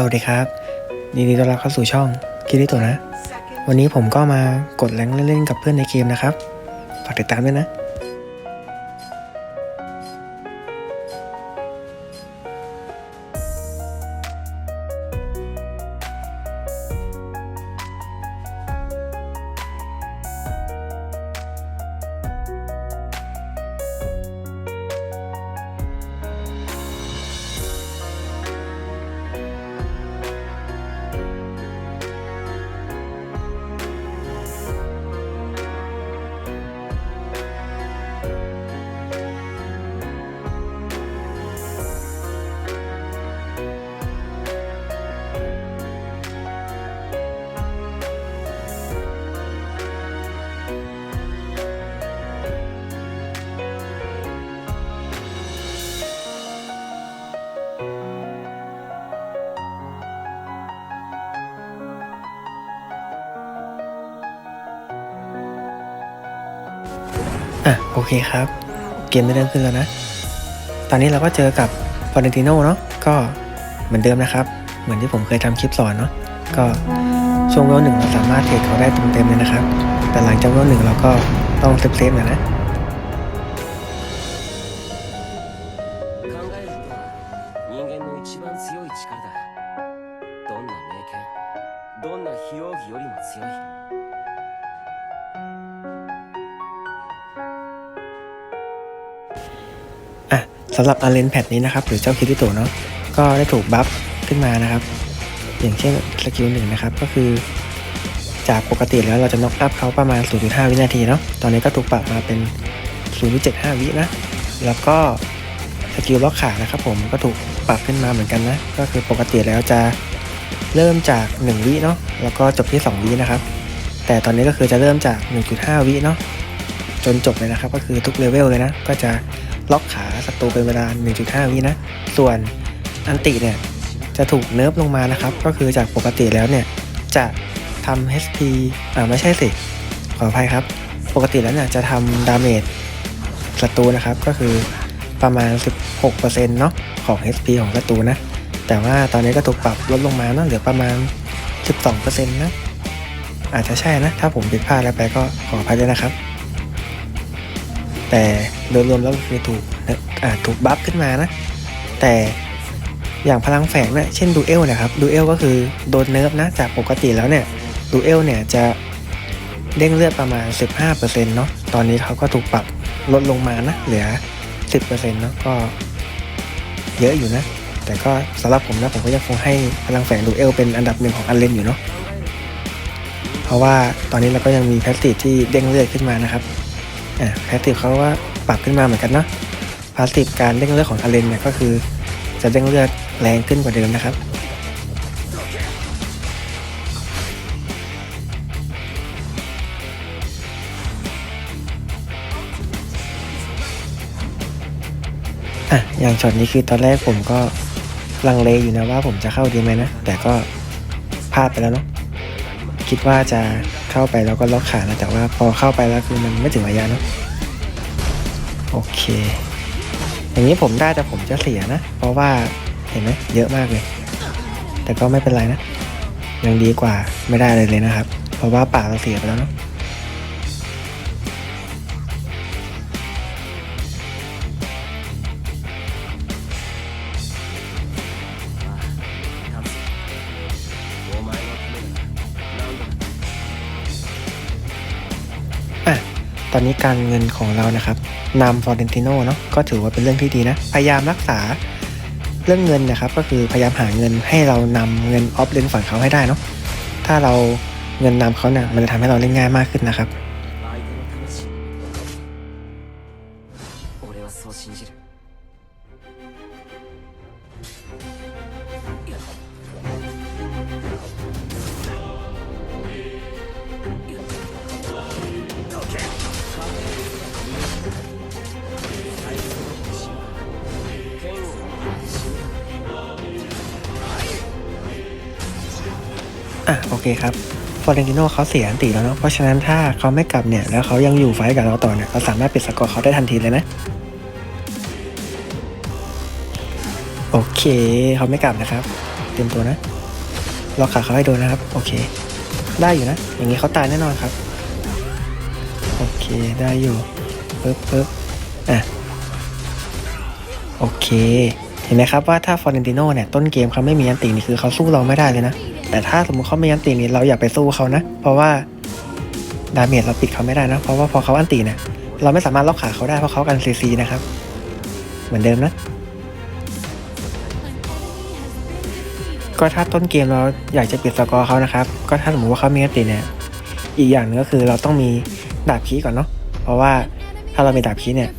สวัสดีครับยินดีต้อนรับเข้าสู่ช่องคิริโตะนะ วันนี้ผมก็มากดแรงเล่นๆกับเพื่อนในเกมนะครับ ฝากติดตามด้วยนะ โอเคครับ เกมได้เริ่มขึ้นแล้วนะ ตอนนี้เราก็เจอกับฟอร์เรนติโนเนาะก็เหมือนเดิมนะครับ เหมือนที่ผมเคยทำคลิปสอนเนาะก็ช่วงเวลหนึ่งเราสามารถเทรดเขาได้เต็มๆเลยนะครับ แต่หลังจากเวลหนึ่งเราก็ต้องเซฟๆหน่อยนะ สำหรับอาเลนแพดนี้นะครับหรือเจ้าคิริโตเนาะก็ได้ถูกบัฟขึ้นมานะครับ อย่างเช่นสกิลหนึ่งนะครับก็คือ จากปกติแล้วเราจะน็อกอัพเขาประมาณ 0.5 วินาทีเนาะตอนนี้ก็ถูกปรับมาเป็น 0.75 วินะ แล้วก็สกิลล็อกขานะครับผมก็ถูกปรับขึ้นมาเหมือนกันนะ ก็คือปกติแล้วจะเริ่มจาก 1 วิเนาะแล้วก็จบที่ 2 วินะครับ แต่ตอนนี้ก็คือจะเริ่มจาก 1.5 วิเนาะจนจบเลยนะครับ ก็คือทุกเลเวลเลยนะ ก็จะ ล็อกขาศัตรูเป็นเวลา 1.5 วินะ ส่วนอันติเนี่ยจะถูกเนิร์ฟลงมานะครับ ก็คือจากปกติแล้วเนี่ยจะทำ HP อ่าไม่ใช่สิ ขออภัยครับ ปกติแล้วเนี่ยจะทำดาเมจศัตรูนะครับ ก็คือประมาณ 16%เนาะของ HP ของศัตรูนะ แต่ว่าตอนนี้ก็ถูกปรับลดลงมาเนาะเหลือประมาณ 12%นะอาจจะใช่นะ ถ้าผมผิดพลาดอะไรไปก็ขออภัยด้วยนะครับ แต่โดยรวมแล้วก็คือถูกถูกบัฟขึ้นมานะ แต่อย่างพลังแฝงเนี่ยเช่นดูเอลนะครับดูเอลก็คือโดนเนิร์ฟนะจากปกติแล้วเนี่ยดูเอลเนี่ยจะเด้งเลือดประมาณ 15%เนาะตอนนี้เขาก็ถูกปรับลดลงมานะเหลือ 10%เนาะก็เยอะอยู่นะ แต่ก็สำหรับผมนะผมก็ยังคงให้พลังแฝงดูเอลเป็นอันดับหนึ่งของอันเลนอยู่เนาะเพราะว่าตอนนี้เราก็ยังมีแพสซีฟที่เด้งเลือดขึ้นมานะครับ อ่าแพสซีฟเขาว่าปรับขึ้นมาเหมือนกันเนาะพาสซีฟการเด้งเลือดของอันเลนเนี่ยก็คือ จะเด้งเลือดแรงขึ้นกว่าเดิมนะครับอะอย่างช็อตนี้คือตอนแรกผมก็ลังเลอยู่นะว่าผมจะเข้าดีไหมนะ แต่ก็พลาดไปแล้วเนาะคิดว่าจะ เข้าไปแล้วก็ล็อกขานะแต่ว่าพอเข้าไปแล้วคือมันไม่ถึงระยะนาะโอเค อย่างนี้ผมได้แต่ผมจะเสียนะ เพราะว่าเห็นไหมเยอะมากเลย แต่ก็ไม่เป็นไรนะยังดีกว่าไม่ได้เลยเลยนะครับ เพราะว่าป่าเราเสียไปแล้วเนาะ อนนี้การเงินของเรานะครับนำฟอร์เรนติโนเนาะก็ถือว่าเป็นเรื่องที่ดีนะ พยายามรักษาเรื่องเงินนะครับ ก็คือพยายามหาเงินให้เรานำเงินออฟเลนฝั่งเขาให้ได้เนาะถ้าเราเงินนำเขาเนี่ยมันจะทำให้เราเล่นง่ายมากขึ้นนะครับ คครับฟอร์เรนติโนเขาเสียอันติแล้วเนาะเพราะฉะนั้นถ้าเขาไม่กลับเนี่ยแล้วเขายังอยู่ไฟกับเราต่อเนี่ยเราสามารถปิดสกอร์เขาได้ทันทีเลยนะโอเคเขาไม่กลับนะครับ เตรียมตัวนะล็อกขาเขาให้โดนนะครับ โอเค ได้อยู่นะ อย่างนี้เขาตายแน่นอนครับ โอเคได้อยู่ปึ๊บปึ๊บอะโอเค เห็นไหมครับว่าถ้าฟอร์เรนติโนเนี่ยต้นเกมเขาไม่มีอันตีนี่คือเขาสู้เราไม่ได้เลยนะ แต่ถ้าสมมติเขาไมีอันตีนี่เราอย่าไปสู้เขานะ เพราะว่าดาเมจเราปิดเขาไม่ได้นะ เพราะว่าพอเขาอันตีเนี่ยเราไม่สามารถล็อกขาเขาได้เพราะเขากันซีซีนะครับ เหมือนเดิมนะ ก็ถ้าต้นเกมเราอยากจะปิดสกอร์เขานะครับ ก็ถ้าสมมติว่าเขามีอันตีเนี่ย อีกอย่างนึงก็คือเราต้องมีดาบคีก่อนเนาะ เพราะว่าถ้าเรามีดาบคีเนี่ย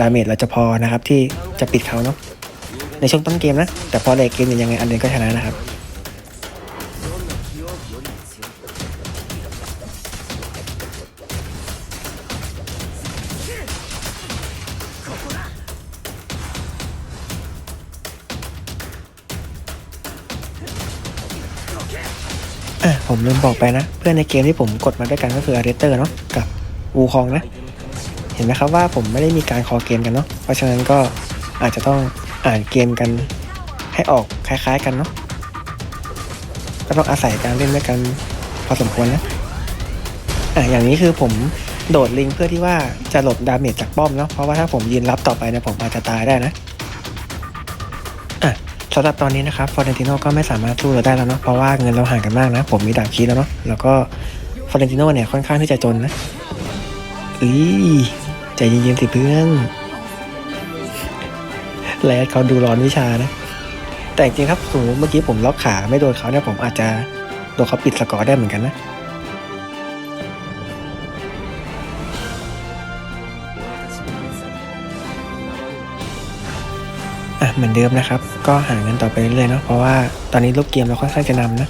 ดาเมจเราจะพอนะครับที่จะปิดเขาเนาะในช่วงต้นเกมนะ แต่พอเลเกมเนี่ยยังไงอันเดนก็ชนะนะครับ ผมลืมบอกไปนะ เพื่อนในเกมที่ผมกดมาด้วยกันก็คืออาร์เรเตอร์เนาะกับวูคองนะ เห็นไหมครับว่าผมไม่ได้มีการคอเกมกันเนาะเพราะฉะนั้นก็อาจจะต้องอ่านเกมกันให้ออกคล้ายๆกันเนาะก็ต้องอาศัยการเล่นด้วยกันพอสมควรนะอะอย่างนี้คือผมโดดลิงเพื่อที่ว่าจะหลบดาเมจจากป้อมเนาะเพราะว่าถ้าผมยืนรับต่อไปเนี่ยผมอาจจะตายได้นะอะ สำหรับตอนนี้นะครับฟอร์เรนติโนก็ไม่สามารถสู้เราได้แล้วเนาะเพราะว่าเงินเราห่างกันมากนะ ผมมีดาบคีแล้วเนาะแล้วก็ฟอร์เรนติโนเนี่ยค่อนข้างที่จะจนนะอีใจเย็นๆสิเพื่อนแลดเขาดูร้อนวิชานะ แต่จริงครับสมมติเมื่อกี้ผมล็อกขาไม่โดนเขาเนี่ยผมอาจจะโดนเขาปิดสกอร์ได้เหมือนกันนะ อะเหมือนเดิมนะครับ ก็ห่างกันต่อไปเรื่อยๆเนาะเพราะว่าตอนนี้ลูกเกมเราค่อนข้างจะนำนะ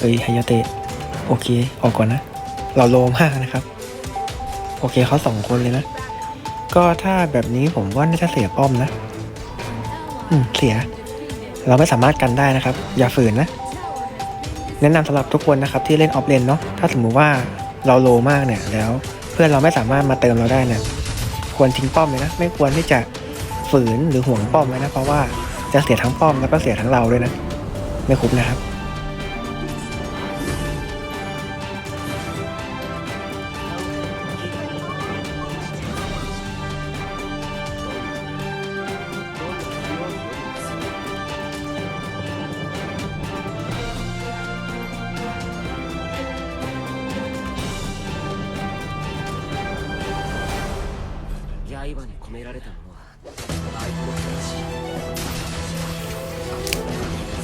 เอ้ยฮายาเตะโอเคออกก่อนนะ เราโลมากนะครับ โอเคเขาสองคนเลยนะ ก็ถ้าแบบนี้ผมว่าน่าจะเสียป้อมนะ อืมเสีย เราไม่สามารถกันได้นะครับ อย่าฝืนนะ แนะนำสำหรับทุกคนนะครับ ที่เล่นออฟเลนเนาะถ้าสมมุติว่าเราโลมากเนี่ยแล้ว เพื่อนเราไม่สามารถมาเติมเราได้เนี่ยควรทิ้งป้อมเลยนะ ไม่ควรที่จะ ฝืนหรือห่วงป้อมไว้นะ เพราะว่าจะเสียทั้งป้อมแล้วก็เสียทั้งเราด้วยนะ ไม่คุ้มนะครับ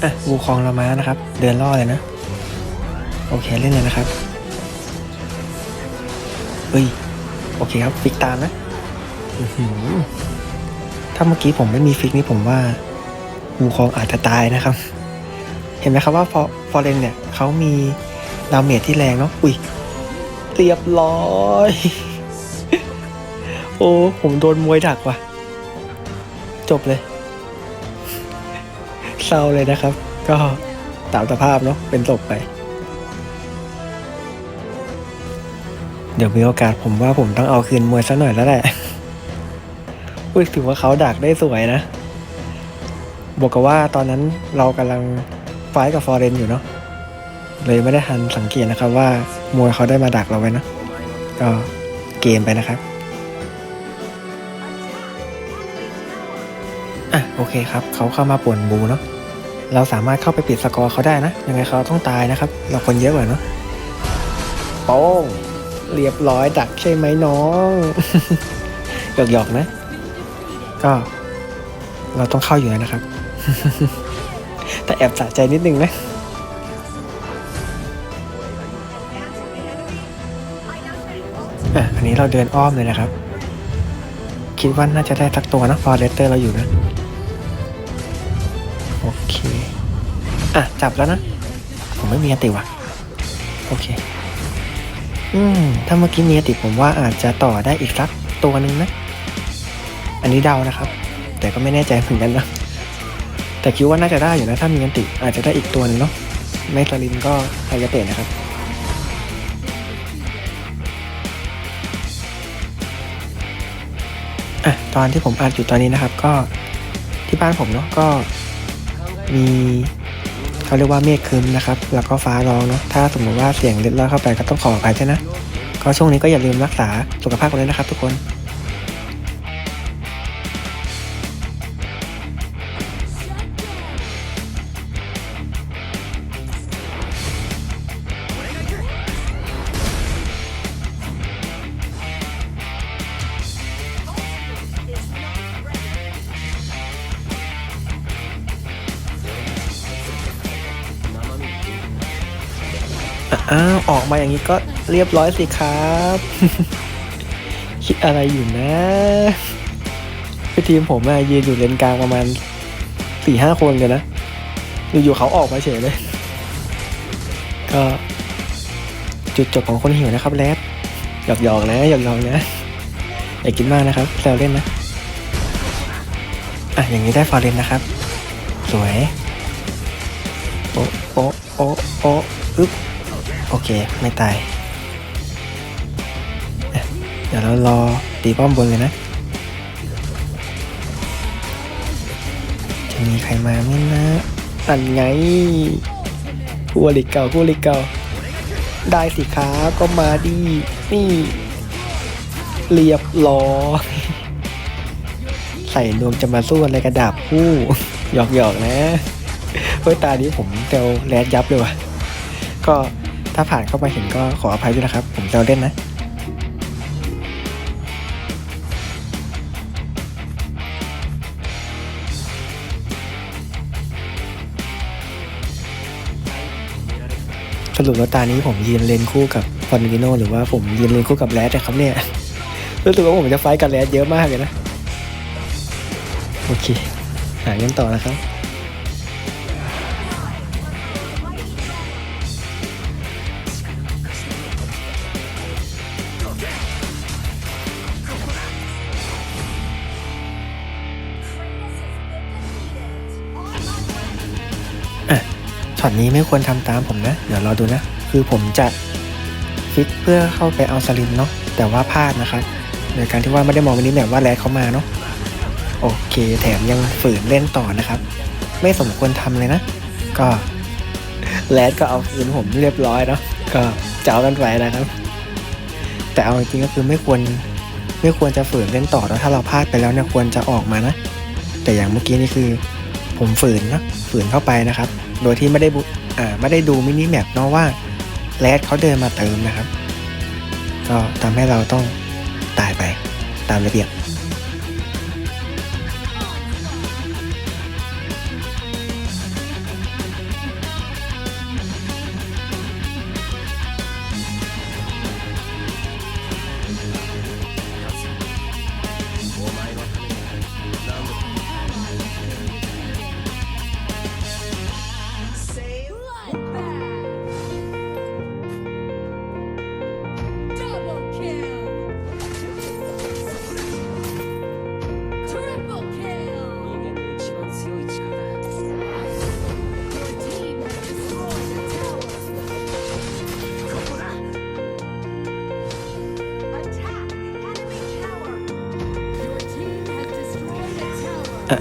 อะวูคองเรามาแล้วนะครับ เดินล่อเลยนะ โอเคเล่นเลยนะครับ เฮ้ย โอเคครับ ฟิกตามนะอื้อหือถ้าเมื่อกี้ผมไม่มีฟิกนี่ผมว่าวูคองอาจจะตายนะครับ เห็นไหมครับว่าฟอฟอเรนเนี่ยเขามีดาเมจที่แรงเนาะอุ้ยเรียบร้อย โอ้ ผมโดนมวยดักว่ะ จบเลยเศร้าเลยนะครับ ก็ตามสภาพเนาะเป็นศพไป เดี๋ยวมีโอกาสผมว่าผมต้องเอาคืนมวยซะหน่อยแล้วแหละอุ้ยถือว่าเขาดักได้สวยนะ บอกกับว่าตอนนั้นเรากำลังไฟกับฟอร์เรนอยู่เนาะเลยไม่ได้ทันสังเกตนะครับว่ามวยเขาได้มาดักเราไว้นะ ก็เกมไปนะครับอะโอเคครับ เขาเข้ามาป่วนบูเนาะ เราสามารถเข้าไปปิดสกอร์เขาได้นะ ยังไงเขาต้องตายนะครับ เราคนเยอะกว่าเนาะโป้งเรียบร้อยดักใช่ไหมน้องหยอกๆนะ ก็ เราต้องเข้าอยู่แล้วนะครับ แต่แอบสะใจนิดนึงนะอะอันนี้เราเดินอ้อมเลยนะครับ คิดว่าน่าจะได้สักตัวนะฟอร์เรสเตอร์เราอยู่นะ โอเค อะ จับแล้วนะ ผมไม่มีอติว่ะโอเค อืม ถ้าเมื่อกี้มีอติผมว่าอาจจะต่อได้อีกสักตัวหนึ่งนะ อันนี้เดานะครับ แต่ก็ไม่แน่ใจเหมือนกันนะ แต่คิดว่าน่าจะได้อยู่นะ ถ้ามีอันติอาจจะได้อีกตัวนึงเนาะไม่สลินก็ไฮยาเตะนะครับอะตอนที่ผมอ่านอยู่ตอนนี้นะครับ ก็ที่บ้านผมเนาะก็ มีเขาเรียกว่าเมฆครึมนะครับ แล้วก็ฟ้าร้องเนาะถ้าสมมติว่าเสียงเล็ดลอดเข้าไปก็ต้องขออภัยด้วยนะก็ช่วงนี้ก็อย่าลืมรักษาสุขภาพกันด้วยนะครับทุกคน อ้าวออกมาอย่างนี้ก็เรียบร้อยสิครับ คิดอะไรอยู่นะคือทีมผมอะยืนอยู่เลนกลางประมาณสี่ห้าคนเลยนะอยู่ๆเขาออกมาเฉยเลย ก็จุดจบของคนหิวนะครับแรดหยอกๆนะหยอกๆนะอย่ากินมากนะครับแซวเล่นนะ อะ อย่างนี้ได้ฟอร์เรนนะครับ สวย โอะโอะโอะโอะอึ๊บ โอเค ไม่ตาย เดี๋ยวเรารอตีป้อมบนเลยนะ จะมีใครมาไหมนะอันไงคู่อริเก่าคู่อริเก่า ได้สิครับก็มาดี นี่ เรียบร้อยใส่นวมจะมาสู้อะไรกระดาบคู่หยอกหยอกๆนะเฮ้ยตานี้ผมเซลแรดยับเลยว่ะ ก็ ถ้าผ่านเข้ามาเห็นก็ขออภัยด้วยนะครับ ผมเซลเล่นนะสรุปแล้วตานี้ผมยืนเลนคู่กับฟอนดิโนหรือว่าผมยืนเลนคู่กับแรดนะครับเนี่ยรู้สึกว่าผมจะไฟกับแรดเยอะมากเลยนะ โอเค หาเงินต่อนะครับ ช็อตนี้ไม่ควรทำตามผมนะ เดี๋ยวรอดูนะ คือผมจะฟิกเพื่อเข้าไปเอาสลิมเนาะ แต่ว่าพลาดนะครับโดยการที่ว่าไม่ได้มองวันนี้แบบว่าแรดเขามาเนาะ โอเค แถมยังฝืนเล่นต่อนะครับ ไม่สมควรทำเลยนะ ก็แรดก็เอาคืนผมเรียบร้อยเนาะ ก็เจ้ากันไปนะครับ แต่เอาจริงก็คือไม่ควรไม่ควรจะฝืนเล่นต่อแล้วถ้าเราพลาดไปแล้วเนี่ยควรจะออกมานะ แต่อย่างเมื่อกี้นี่คือ ผมฝืนนะฝืนเข้าไปนะครับ โดยที่ไม่ได้บุอ่าไม่ได้ดูมินิแมปเนาะว่าแรดเขาเดินมาเติมนะครับ ก็ทำให้เราต้องตายไปตามระเบียบ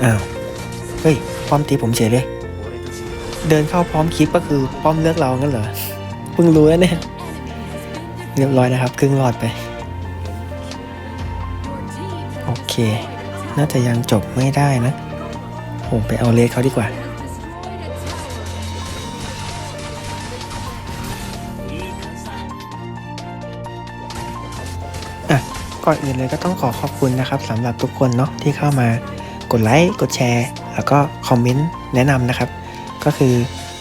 อ้เฮ้ยป้อมตีผมเฉยเลย เดินเข้าพร้อมคลิปก็คือป้อมเลือกเรางั้นเหรอเพิ่งรู้แล้วเนี่ยเรียบร้อยนะครับ ครึ่งหลอดไป โอเค น่าจะยังจบไม่ได้นะผมไปเอาเลสเขาดีกว่าก่อนอื่นเลยก็ต้องขอขอบคุณนะครับสำหรับทุกคนเนาะที่เข้ามา กดไลค์กดแชร์ แล้วก็คอมเมนต์แนะนำนะครับ ก็คือ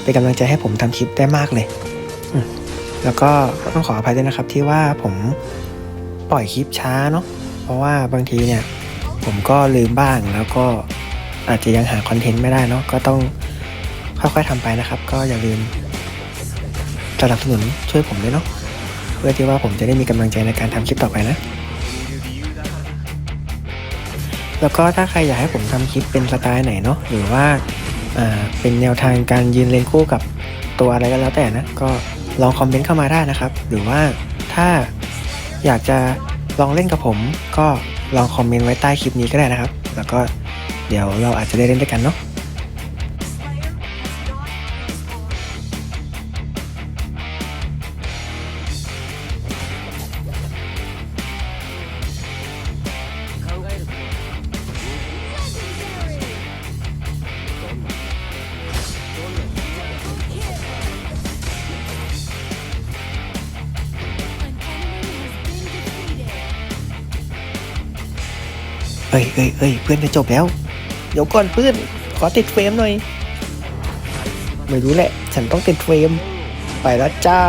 เป็นกำลังใจให้ผมทำคลิปได้มากเลย แล้วก็ก็ต้องขออภัยด้วยนะครับที่ว่าผมปล่อยคลิปช้าเนาะเพราะว่าบางทีเนี่ย ผมก็ลืมบ้างแล้วก็อาจจะยังหาคอนเทนต์ไม่ได้เนาะก็ต้องค่อยๆทำไปนะครับ ก็อย่าลืมสนับสนุนช่วยผมด้วยเนาะเพื่อที่ว่าผมจะได้มีกำลังใจในการทำคลิปต่อไปนะ แล้วก็ถ้าใครอยากให้ผมทำคลิปเป็นสไตล์ไหนเนาะหรือว่าอ่าเป็นแนวทางการยืนเลนคู่กับตัวอะไรก็แล้วแต่นะ ก็ลองคอมเมนต์เข้ามาได้นะครับ หรือว่าถ้าอยากจะลองเล่นกับผม ก็ลองคอมเมนต์ไว้ใต้คลิปนี้ก็ได้นะครับ แล้วก็เดี๋ยวเราอาจจะได้เล่นด้วยกันเนาะ อ้ยเอ้ยเอ้ยเพื่อนจะจบแล้ว เดี๋ยวก่อนเพื่อน ขอติดเฟรมหน่อย ไม่รู้แหละ ฉันต้องติดเฟรม ไปแล้วจ้า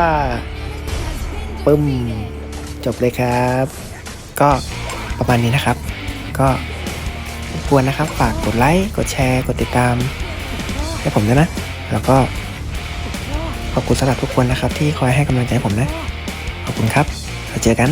ปึ้ม จบเลยครับ ก็ประมาณนี้นะครับ ก็รบกวนนะครับ ฝากกดไลค์ กดแชร์ กดติดตาม ให้ผมด้วยนะ แล้วก็ขอบคุณสำหรับทุกคนนะครับ ที่คอยให้กำลังใจผมนะ ขอบคุณครับแล้วเจอกัน